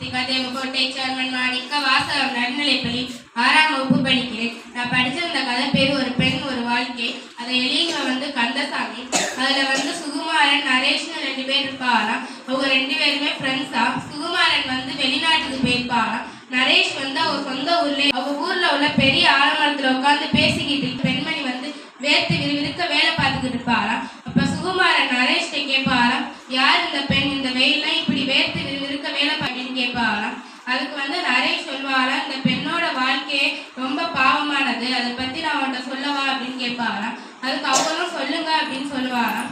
திகதேவகோட்டை chairman மாணிக்க வாசகம் நடுநிலைப்பள்ளி ஆறாம் வகுப்பு படிக்கிறேன். நான் படிச்சிருந்த கதை பேர் ஒரு பெண் ஒரு வாழ்க்கை. அதை எழுதிய வந்து கந்தசாமி அதுல வந்து சுகுமாரன் நரேஷ்னு ரெண்டு பேர் இருப்பாராம் அவங்க ரெண்டு பேருமே ஃப்ரெண்ட்ஸா சுகுமாரன் வந்து வெளிநாட்டுக்கு போயிருப்பாராம் நரேஷ் வந்து அவங்க சொந்த ஊர்ல அவங்க ஊர்ல உள்ள பெரிய ஆலமரத்துல உட்காந்து பேசிக்கிட்டு பெண்மணி வந்து வேர்த்து விறுவிறுக்க வேலை பார்த்துக்கிட்டு இருப்பாராம் அப்ப சுகுமாரன் நரேஷ்ட கேட்பாராம் யார் இந்த பெண் இந்த வெயிலாம் இப்படி வேர்த்து விறுவிறுக்க வேலை பார்க்கின்னு கேட்பாராம் அதுக்கு வந்து நரேஷ் சொல்வாராம் இந்த பெண்ணோட வாழ்க்கையே ரொம்ப பாவமானது. அதை பற்றி நான் அவன்கிட்ட சொல்லவா அப்படின்னு கேட்பாராம் அதுக்கு அவங்களும் சொல்லுங்க அப்படின்னு சொல்லுவாராம்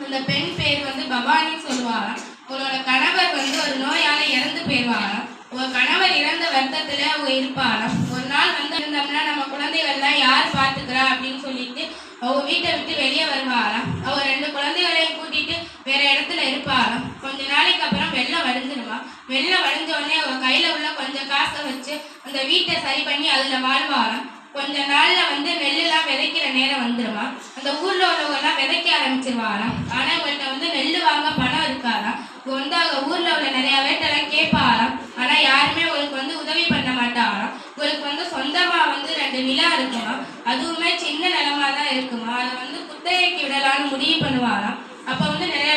அந்த பெண் பேர் வந்து பவானின்னு சொல்லுவாராம் உங்களோட கணவர் வந்து ஒரு நோயால இறந்து போயிடுவாராம் உங்க கணவர் இறந்த வருத்தத்துல அவங்க இருப்பாராம் ஒரு நாள் வந்து இருந்தோம்னா நம்ம குழந்தைகள்லாம் யார் பார்த்துக்கிறா அப்படின்னு சொல்லிட்டு அவங்க வீட்டை விட்டு வெளியே வருவாராம் அவங்க ரெண்டு குழந்தைகளையும் கூட்டிட்டு வேற இடத்துல இருப்பாராம் கொஞ்ச நாளைக்கு அப்புறம் வெள்ளம் வடிஞ்சிருமா? வெள்ளம் வடிஞ்ச உடனே அவங்க கையில உள்ள கொஞ்சம் காசை வச்சு அந்த வீட்டை சரி பண்ணி அதுல வாழ்வாராம் கொஞ்ச நாள்ல வந்து நெல்லுலாம் விதைக்கிற நேரம் வந்துருமா? அந்த ஊர்ல உள்ளவங்க எல்லாம் விதைக்க ஆரம்பிச்சிருவாராம் ஆனா இவங்கள்ட்ட வந்து நெல் வாங்க பணம் இருக்காராம் வந்து அவங்க ஊர்ல உள்ள நிறைய பேர்ட்டெல்லாம் கேட்பாராம் ஆனா யாருமே உங்களுக்கு வந்து உதவி பண்ண மாட்டாராம் உங்களுக்கு வந்து சொந்தமா வந்து ரெண்டு நிலம் இருக்குமா அதுவுமே சின்ன நிலமா தான் இருக்குமா அதை வந்து குத்தகைக்கு விடலாம்னு முடிவு பண்ணுவாராம் அப்ப வந்து நிறைய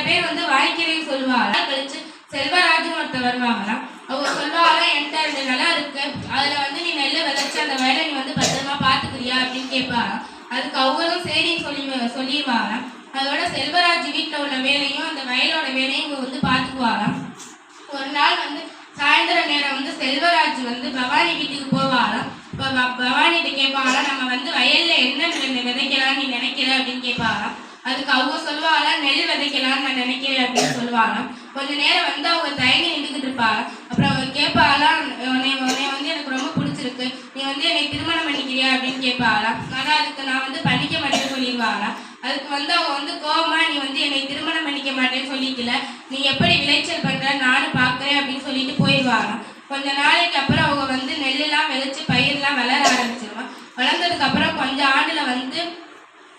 பேர் சொல்லுவாங்க. கழிச்சு செல்வராஜ்னு ஒருத்தர் வருவாங்களாம். அவங்க சொல்லுவாங்க என்கிட்ட ரெண்டு நிலம் இருக்கு. அதுல வந்து நீ நெல்லை விளைச்சு அந்த வயலை நீ வந்து பத்திரமா பாத்துக்கிறியா? அப்படின்னு கேட்பாங்க. அதுக்கு அவங்களும் சரின்னு சொல்லி சொல்லிடுவாங்க. அதோட செல்வராஜ் வீட்டில் உள்ள வேலையும் அந்த வயலோட வேலையும் இவங்க வந்து பார்த்துக்குவாராம் ஒரு நாள் வந்து சாயந்தர நேரம் வந்து செல்வராஜ் வந்து பவானி வீட்டுக்கு போவாராம். இப்போ பவானிகிட்ட கேட்பாராம் நம்ம வந்து வயலில் என்ன விதைக்கலாம்னு நீ நினைக்கிற? அப்படின்னு கேட்பாராம் அதுக்கு அவங்க சொல்லுவாராம் நெல் விதைக்கலாம்னு நான் நினைக்கிறேன் அப்படின்னு சொல்லுவாங்களாம் கொஞ்ச நேரம் வந்து அவங்க தயங்கி நின்றுக்கிட்டு இருப்பாங்க. அப்புறம் அவங்க கேட்பாங்களாம் உன்னை உன்னை வந்து எனக்கு ரொம்ப பிடிச்சிருக்கு. நீ வந்து என்னை திருமணம் பண்ணிக்கிறியா? அப்படின்னு கேட்பாங்களாம் ஆனால் அதுக்கு நான் வந்து பண்ணிக்க மாட்டேன்னு சொல்லிடுவாங்களாம் அதுக்கு வந்து அவங்க வந்து கோபமா நீ வந்து என்னை திருமணம் பண்ணிக்க மாட்டேன்னு சொல்லிக்கல. நீ எப்படி விளைச்சல் பண்ற? நானும் பார்க்குறேன் அப்படின்னு சொல்லிட்டு போயிடுவாராம் கொஞ்ச நாளைக்கு அப்புறம் அவங்க வந்து நெல்லெல்லாம் விளைச்சு பயிரெல்லாம் வளர ஆரம்பிச்சிருவான் வளர்ந்ததுக்கு அப்புறம் கொஞ்ச ஆண்டுல வந்து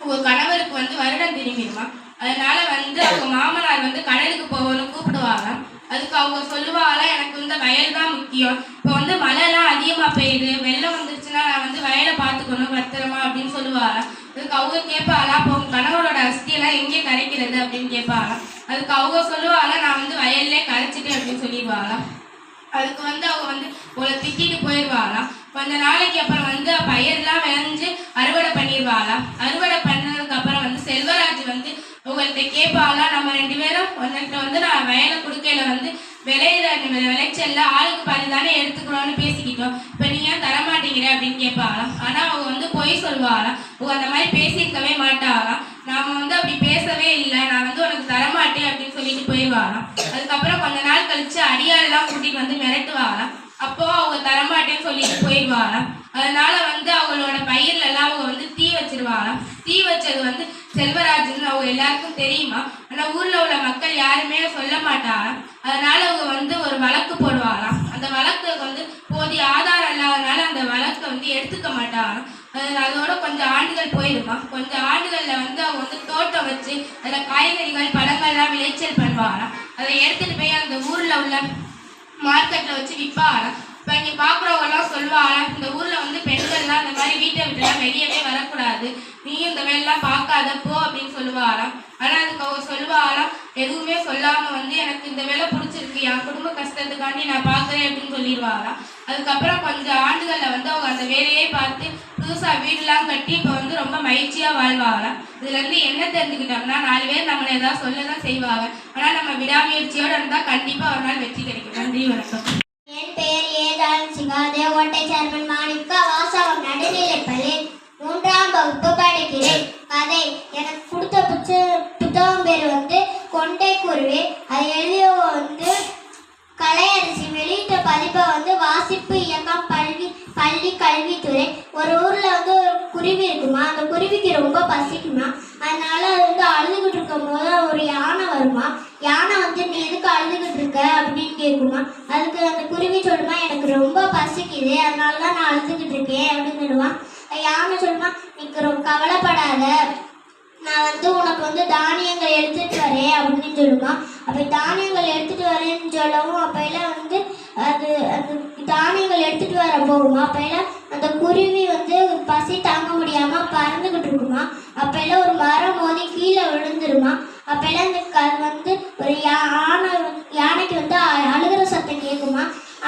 ஒரு கணவருக்கு வந்து வருடம் திரும்பிடுமா அதனால வந்து அவங்க மாமனார் வந்து கடலுக்கு போகணும்னு கூப்பிடுவாங்க. அதுக்கு அவங்க சொல்லுவாங்களா எனக்கு இந்த வயல் தான் முக்கியம். இப்போ வந்து மழைலாம் அதிகமாக பெய்யுது. வெள்ளம் வந்துருச்சுன்னா நான் வந்து வயலை பார்த்துக்கணும் பத்திரமா அப்படின்னு சொல்லுவாங்க. அதுக்கு அவங்க கேட்பாளா அப்போ உங்க கணவரோட அஸ்தியெல்லாம் எங்கே கரைக்கிறது? அப்படின்னு கேட்பாங்க. அதுக்கு அவங்க சொல்லுவாங்க நான் வந்து வயல்லே கரைச்சிட்டேன் அப்படின்னு சொல்லிடுவாங்களாம் அதுக்கு வந்து அவங்க வந்து உங்களை திட்டிட்டு போயிடுவாங்களாம் கொஞ்ச நாளைக்கு அப்புறம் வந்து பயிரெல்லாம் விளைஞ்சு அறுவடை பண்ணிடுவாளா அறுவடை பண்ணதுக்கு அப்புறம் வந்து செல்வராஜ் வந்து உங்கள்கிட்ட கேட்பாங்களா நம்ம ரெண்டு பேரும் உங்கள்கிட்ட வந்து நான் வயலை கொடுக்கையில வந்து விளையிற விளைச்சல்ல ஆளுக்கு பாதி தானே எடுத்துக்கணும்னு பேசிக்கிட்டோம். இப்போ நீ ஏன் தரமாட்டேங்கிற அப்படின்னு கேட்பாங்களாம் ஆனால் அவங்க வந்து பொய் சொல்லுவாங்களாம் உங்க அந்த மாதிரி பேசியிருக்கவே மாட்டாளாம். நாம வந்து அப்படி பேசவே இல்லை. நான் வந்து உனக்கு தரமாட்டேன் அப்படின்னு சொல்லிட்டு போயிடுவாளாம் அதுக்கப்புறம் கொஞ்ச நாள் கழிச்சு அடியாளெல்லாம் கூட்டிட்டு வந்து மிரட்டுவாங்களாம் அப்போ அவங்க தரமாட்டேன்னு சொல்லிட்டு போயிடுவாங்க அதனால வந்து அவங்களோட பயிர்ல எல்லாம் அவங்க வந்து தீ வச்சிருவாங்க. தீ வச்சது வந்து செல்வராஜ்னு அவங்க எல்லாருக்கும் தெரியுமா? ஆனா ஊர்ல உள்ள மக்கள் யாருமே சொல்ல மாட்டாங்க. அதனால அவங்க வந்து ஒரு வழக்கு போடுவாங்களாம் அந்த வழக்கு வந்து போதிய ஆதாரம் இல்லாதனால அந்த வழக்கை வந்து எடுத்துக்க மாட்டாங்க. அதோட கொஞ்சம் ஆண்டுகள் போயிடுமா கொஞ்சம் ஆண்டுகள்ல வந்து அவங்க வந்து தோட்டம் வச்சு அதில் காய்கறிகள் பழங்கள்லாம் விளைச்சல் பண்ணுவாங்களாம் அதை எடுத்துட்டு போய் அந்த ஊர்ல உள்ள மார்க்கெட்டில் வச்சு விற்பாங்க இப்போ இங்கே பார்க்குறவங்க எல்லாம் சொல்லுவாங்க இந்த ஊரில் வந்து பெண்கள்லாம் இந்த மாதிரி வீட்டை விட்டுலாம் வெளியவே வரக்கூடாது. நீயும் இந்த வேலைலாம் பார்க்காத போ அப்படின்னு சொல்லுவாராம். ஆனால் அதுக்கு அவங்க சொல்லுவாராம் எதுவுமே சொல்லாமல் வந்து எனக்கு இந்த வேலை பிடிச்சிருக்கு என் குடும்ப கஷ்டத்துக்காண்டி நான் பார்க்குறேன் அப்படின்னு சொல்லிடுவாராம். அதுக்கப்புறம் கொஞ்சம் ஆண்டுகளில் வந்து அவங்க அந்த வேலையே பார்த்து புதுசாக வீடுலாம் கட்டி இப்போ வந்து ரொம்ப மகிழ்ச்சியாக வாழ்வாங்களாம் இதுலேருந்து என்ன தெரிஞ்சுக்கிட்டோம்னா நாலு பேர் நம்மளை ஏதாவது சொல்ல தான் செய்வாங்க. ஆனால் நம்ம விடாமுயற்சியோடு இருந்தால் கண்டிப்பாக ஒரு நாள் வெற்றி கிடைக்கும். நன்றி வணக்கம். ஏதான் சேர்மன் மாணிக்க வாசகம் நடுநிலைப்பள்ளி மூன்றாம் வகுப்பு படிக்கிறேன். கதை. எனக்கு கொடுத்த புத்த புத்தகம் பேர் வந்து கொண்டை குருவி அது எழுதிய வந்து கலையரசி வெளியிட்ட பதிப்பை வந்து வாசிப்பு இயக்கம் பள்ளி பள்ளி கல்வித்துறை. ஒரு ஊர்ல வந்து ஒரு குருவி இருக்குமா? அந்த குருவிக்கு ரொம்ப பசிக்குமா? அதனால அது வந்து அழுதுகிட்டு இருக்கும் போது ஒரு யானை வருமா? யானை வந்து நீ எதுக்கு அழுதுகிட்டு இருக்க? அப்படின்னு கேட்குமா அதுக்கு அந்த எனக்கு ரொம்ப பசிக்குது அதனால தான் நான் அழுதுகிட்டு இருக்கேன் அப்படின்னு சொல்லுவான். யானை சொல்லுவான் நீக்கு ரொம்ப கவலைப்படாத. நான் வந்து உனக்கு வந்து தானியங்கள் எடுத்துட்டு வரேன் அப்படின்னு சொல்லுவான் அப்போ தானியங்கள் எடுத்துட்டு வரேன்னு சொல்லவும் அப்பையில வந்து அது அது தானியங்கள் எடுத்துட்டு வர போகுமா? அப்பெல்லாம் அந்த குருவி வந்து பசி தாங்க முடியாம பறந்துகிட்டு இருக்குமா? அப்பெல்லாம் ஒரு மரம் மோதி கீழே விழுந்துருமா? அப்பெல்லாம் இந்த வந்து ஒரு யானை யானைக்கு வந்து அழுகிற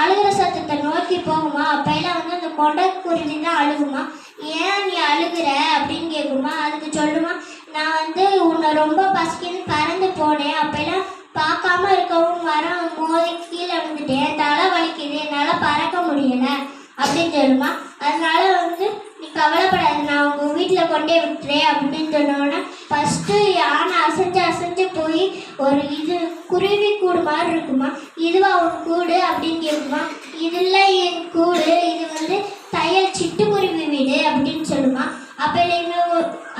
அழுகிற சத்தத்தை நோக்கி போகுமா? அப்பெல்லாம் வந்து அந்த கொண்டை குருவி தான் அழுகுமா? ஏன் நீ அழுகுற அப்படின்னு கேட்குமா அதுக்கு சொல்லுமா நான் வந்து உன்னை ரொம்ப பசிக்குன்னு பறந்து போனேன். அப்பெல்லாம் பார்க்காம இருக்கவும் மரம் மோதி கீழே விழுந்துட்டேன் தலை வலிக்குது. என்னால் பறக்க முடியல. அப்படின்னு சொல்லுமா. அதனால வந்து நீ கவலைப்படாது. நான் உங்கள் வீட்டில் கொண்டே விட்டுறேன். அப்படின்னு சொன்னோன்னே ஃபஸ்ட்டு யானை அசைஞ்சு அசைஞ்சு போய் ஒரு இது குருவி கூடு மாதிரி இருக்குமா? இதுவா உன் கூடு அப்படின்னு கேட்குமா இதில் என் கூடு இது வந்து தையல் சிட்டுக்குருவி வீடு அப்படின்னு சொல்லுமா? அப்போ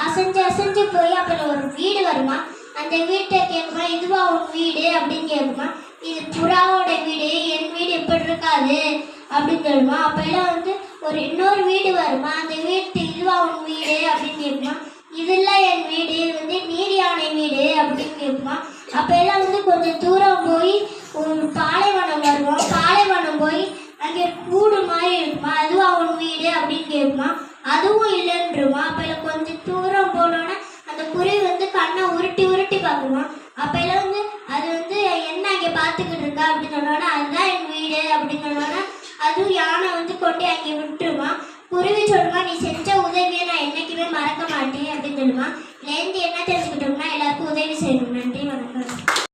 அசைஞ்சு அசைஞ்சு போய் அப்புறம் ஒரு வீடு வருமா? அந்த வீட்டை கேட்குமா இதுவா உன் வீடு அப்படின்னு கேட்குமா இது புறாவோட வீடு என் வீடு எப்படி இருக்காது அப்படின்னு சொல்லுமா? அப்பெல்லாம் வந்து ஒரு இன்னொரு வீடு வருமா? அந்த வீட்டு இதுவா உன் வீடு அப்படின்னு கேட்குமா இதெல்லாம் என் வீடு இது வந்து நீர் யானை வீடு அப்படின்னு கேட்குமா அப்போ எல்லாம் கொஞ்சம் தூரம் போய் ஒரு பாலைவனம் வருவோம் பாலைவனம் போய் அங்கே கூடு மாதிரி இருக்குமா அதுவா உன் வீடு அப்படின்னு கேட்குமா அதுவும் இல்லைன்டுவான் அப்போ இல்லை கொஞ்சம் தூரம் போனோன்னா அந்த குருவி வந்து கண்ணை உருட்டி உருட்டி பார்க்குமா? அப்பெல்லாம் வந்து அது வந்து என்ன அங்கே பார்த்துக்கிட்டு இருக்கா? அப்படின்னு சொன்னோன்னா அதுதான் என் வீடு அப்படின்னு சொன்னோன்னா அதுவும் யானை வந்து கொண்டு அங்கே விட்டுருமா? குருவி சொல்லுமா நீ செஞ்ச உதவியை நான் என்னைக்குமே மறக்க மாட்டேன் அப்படின்னு சொல்லுமா. இதுலேருந்து என்ன தெரிஞ்சுக்கிட்டோம்னா எல்லாருக்கும் உதவி செய்யணும். நன்றி வணக்கம்.